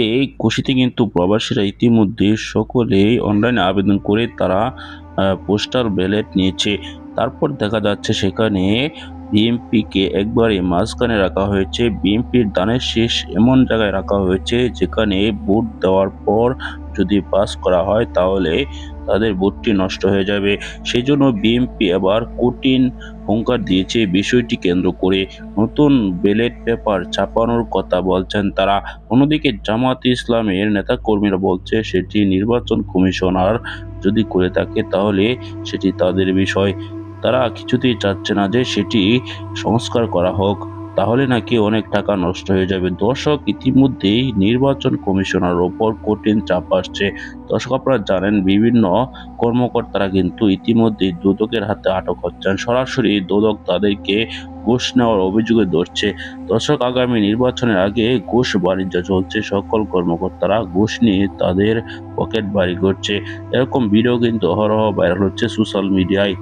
এই খুশিতে কিন্তু প্রবাসীরা ইতিমধ্যে সকলেই অনলাইনে আবেদন করে তারা পোস্টাল ব্যালেট নিয়েছে। তারপর দেখা যাচ্ছে সেখানে বিএমপিকে একবারে মাঝখানে রাখা হয়েছে। বিএমপির দানের শেষ এমন জায়গায় রাখা হয়েছে যেখানে ভোট দেওয়ার পর যদি পাস করা হয় তাহলে তাদের ভোটটি নষ্ট হয়ে যাবে। সেই জন্য বিএমপি আবার কঠিন হুঙ্কার দিয়েছে বিষয়টি কেন্দ্র করে। নতুন ব্যালট পেপার ছাপানোর কথা বলছেন তারা। অন্যদিকে জামাত ইসলামের নেতাকর্মীরা বলছে সেটি নির্বাচন কমিশনার যদি করে থাকে তাহলে সেটি তাদের বিষয়। তারা কিছুতেই চাচ্ছে না যে সেটি সংস্কার করা হোক, তাহলে নাকি অনেক টাকা নষ্ট হয়ে যাবে। দর্শক, ইতিমধ্যেই নির্বাচন কমিশনার ওপর কঠিন চাপ আসছে। দর্শক, আপনারা জানেন, বিভিন্ন কর্মকর্তারা কিন্তু ইতিমধ্যেই দুদকের হাতে আটক হচ্ছেন। সরাসরি দুদক তাদেরকে ঘুষ নেওয়ার অভিযোগে ধরছে। দর্শক, আগামী নির্বাচনের আগে ঘুষ বাণিজ্য চলছে। সকল কর্মকর্তারা ঘুষ নিয়ে তাদের পকেট বাড়ি করছে এরকম ভিডিও কিন্তু অহরহ ভাইরাল হচ্ছে সোশ্যাল মিডিয়ায়।